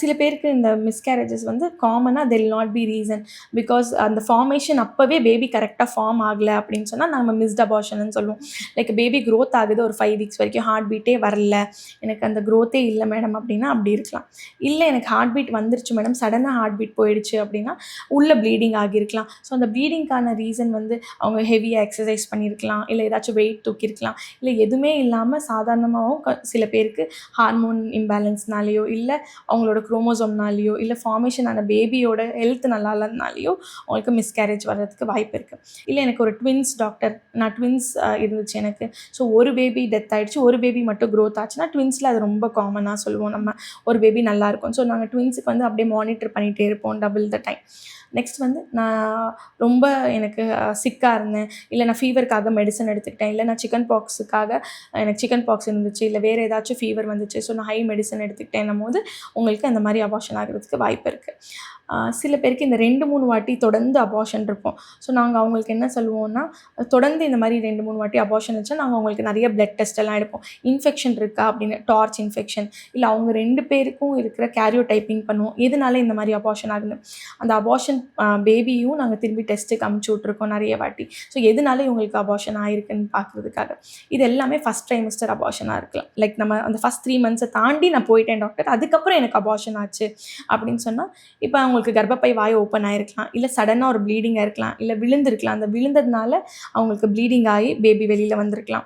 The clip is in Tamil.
சில பேருக்கு இந்த மிஸ்கேரேஜஸ் வந்து காமனாக that'll not be reason because அந்த ஃபார்மேஷன் அப்போவே பேபி கரெக்டாக ஃபார்ம் ஆகலை அப்படின்னு சொன்னால் நம்ம மிஸ்ட் அபார்ஷன்னு சொல்லுவோம். லைக் பேபி க்ரோத் ஆகுது ஒரு ஃபைவ் வீக்ஸ் வரைக்கும் ஹார்ட் பீட்டே வரல. எனக்கு அந்த க்ரோத்தே இல்லை மேடம் அப்படின்னா அப்படி இருக்கலாம். இல்லை எனக்கு ஹார்ட் பீட் வந்துருச்சு மேடம் சடனாக ஹார்ட் பீட் போயிடுச்சு அப்படின்னா உள்ள ப்ளீடிங் ஆகியிருக்கலாம். ஸோ அந்த ப்ளீடிங்க்கான ரீசன் வந்து அவங்க ஹெவியாக எக்ஸசைஸ் பண்ணியிருக்கலாம். இல்லை ஏதாச்சும் வெயிட் தூக்கியிருக்கலாம். இல்லை எதுவுமே இல்லாமல் சாதாரணமாகவும் க சில பேருக்கு ஹார்மோன் இம்பேலன்ஸ்னாலேயோ இல்லை அவங்க அவங்களோட குரோமோசோம்னாலேயோ இல்லை ஃபார்மேஷன் ஆன பேபியோட ஹெல்த் நல்லா இல்லாதனாலேயோ அவங்களுக்கு மிஸ்கேரேஜ் வர்றதுக்கு வாய்ப்பு இருக்குது இல்லை எனக்கு ஒரு ட்வின்ஸ் டாக்டர் நான் ட்வின்ஸ் இருந்துச்சு எனக்கு. ஸோ ஒரு பேபி டெத் ஆகிடுச்சு ஒரு பேபி மட்டும் க்ரோத் ஆச்சுன்னா ட்வின்ஸில் அது ரொம்ப காமனாக சொல்லுவோம் நம்ம. ஒரு பேபி நல்லாயிருக்கும் ஸோ நாங்கள் ட்வின்ஸுக்கு வந்து அப்படியே மானிட்டர் பண்ணிகிட்டே இருப்போம் டபுள் த டைம் நெக்ஸ்ட் வந்து நான் ரொம்ப எனக்கு சிக்காக இருந்தேன். இல்லை நான் ஃபீவருக்காக மெடிசன் எடுத்துக்கிட்டேன். இல்லை நான் சிக்கன் பாக்ஸுக்காக எனக்கு சிக்கன் பாக்ஸ் இருந்துச்சு. இல்லை வேறு ஏதாச்சும் ஃபீவர் வந்துச்சு. ஸோ நான் ஹை மெடிசன் எடுத்துக்கிட்டேன் போது உங்களுக்கு அந்த மாதிரி அபாஷன் ஆகிறதுக்கு வாய்ப்பு இருக்குது சில பேருக்கு இந்த ரெண்டு மூணு வாட்டி தொடர்ந்து அபார்ஷன் இருக்கும். ஸோ நாங்கள் அவங்களுக்கு என்ன சொல்லுவோம்னா தொடர்ந்து இந்த மாதிரி ரெண்டு மூணு வாட்டி அபார்ஷன் வச்சா நாங்கள் அவங்களுக்கு நிறைய பிளட் டெஸ்ட் எல்லாம் எடுப்போம். இன்ஃபெக்ஷன் இருக்கா அப்படின்னு டார்ச் இன்ஃபெக்ஷன் இல்லை அவங்க ரெண்டு பேருக்கும் இருக்கிற கேரியோ டைப்பிங் பண்ணுவோம். எதனால இந்த மாதிரி அபார்ஷன் ஆகுது? அந்த அபார்ஷன் பேபியும் நாங்கள் திரும்பி டெஸ்ட்டுக்கு அமுச்சு விட்ருக்கோம் நிறைய வாட்டி. ஸோ எதனால இவங்களுக்கு அபார்ஷன் ஆயிருக்குன்னு பார்க்குறதுக்காக இது எல்லாமே ஃபஸ்ட் ட்ரைமிஸ்டர் அபார்ஷனாக இருக்கலாம். லைக் நம்ம அந்த ஃபஸ்ட் த்ரீ மந்த்ஸை தாண்டி நான் போயிட்டேன் டாக்டர் அதுக்கப்புறம் எனக்கு அபார்ஷன் ஆச்சு அப்படின்னு சொன்னால் இப்போ அவங்களுக்கு கர்ப்பப்பை வாய் ஓப்பன் ஆகிருக்கலாம் இல்லை சடனாக ஒரு ப்ளீடிங் இருக்கலாம். இல்லை விழுந்திருக்கலாம். அந்த விழுந்ததுனால அவங்களுக்கு ப்ளீடிங் ஆகி பேபி வெளியில் வந்திருக்கலாம்.